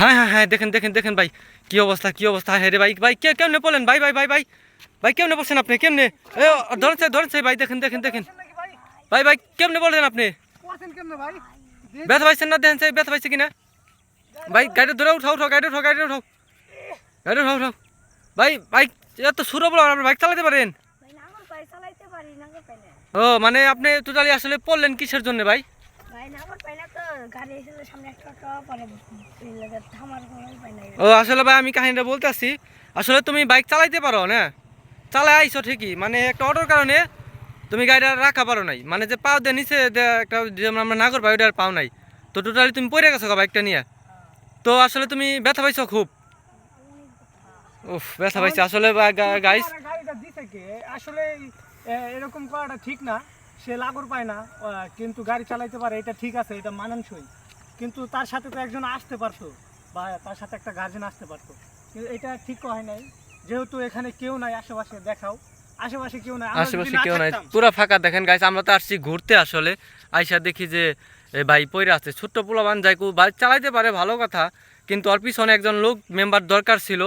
হ্যাঁ হ্যাঁ হ্যাঁ দেখেন দেখেন দেখেন ভাই কি অবস্থা কি অবস্থা? হ্যাঁ রে ভাই ভাই কে কেমনে বলেন? ভাই ভাই ভাই ভাই ভাই কেমনে বলছেন আপনি? কেমনে? এ ধরেছে ধরেছে ভাই দেখেন দেখেন দেখেন। ভাই ভাই কেমনে বলেন আপনি? ব্যথা পাইছেন না দেখেন সেই ব্যথা পাইছে কিনা? ভাই গাড়ি ধরে উঠাও উঠাও গাড়ি উঠাও গাড়ি উঠাও। গাড়ি উঠাও উঠাও। ভাই ভাই এত সুর বলো আপনি বাইক চালাতে পারেন? ও মানে আপনি টোটালি আসলে পড়লেন কিসের জন্য ভাই? না না ও আসলে ভাই আমি কাহিনীটা বলতে আসছি আসলে তুমি বাইক চালাইতে পারো না? চালাই আইছো ঠিকই মানে একটা অটোর কারণে তুমি গাড়িটা রাখা পারো নাই। মানে যে পাও দিয়ে নিচে একটা যেমন আমরা নাগর পাই ওটা আর পাও নাই। তো টোটালি তুমি পড়ে গেছো বাইকটা নিয়ে। তো আসলে তুমি ব্যথা পাইছো খুব। উফ ব্যথা পাইছো। আসলে গাইস আসলে এরকম করাটা ঠিক না। সে লাগর পায় না কিন্তু গাড়ি চালাইতে পারে এটা ঠিক আছে এটা মানানসই। কিন্তু তার সাথে তো একজন আসতে পারতো বা তার সাথে একটা গার্জেন আসতে পারতো। কিন্তু এটা ঠিক হয় নাই যেহেতু এখানে কেউ নাই আশেপাশে দেখাও। আশেপাশে কেউ নাই আশেপাশে কেউ নাই পুরো ফাঁকা। দেখেন গাইস আমরা তো আসছি ঘুরতে আসলে। আইসা দেখি যে ভাই পইরা আছে। ছোট্ট পোলাবান যাইকু বাইক চালাইতে পারে ভালো কথা। কিন্তু ওর পিছনে একজন লোক মেম্বার দরকার ছিল।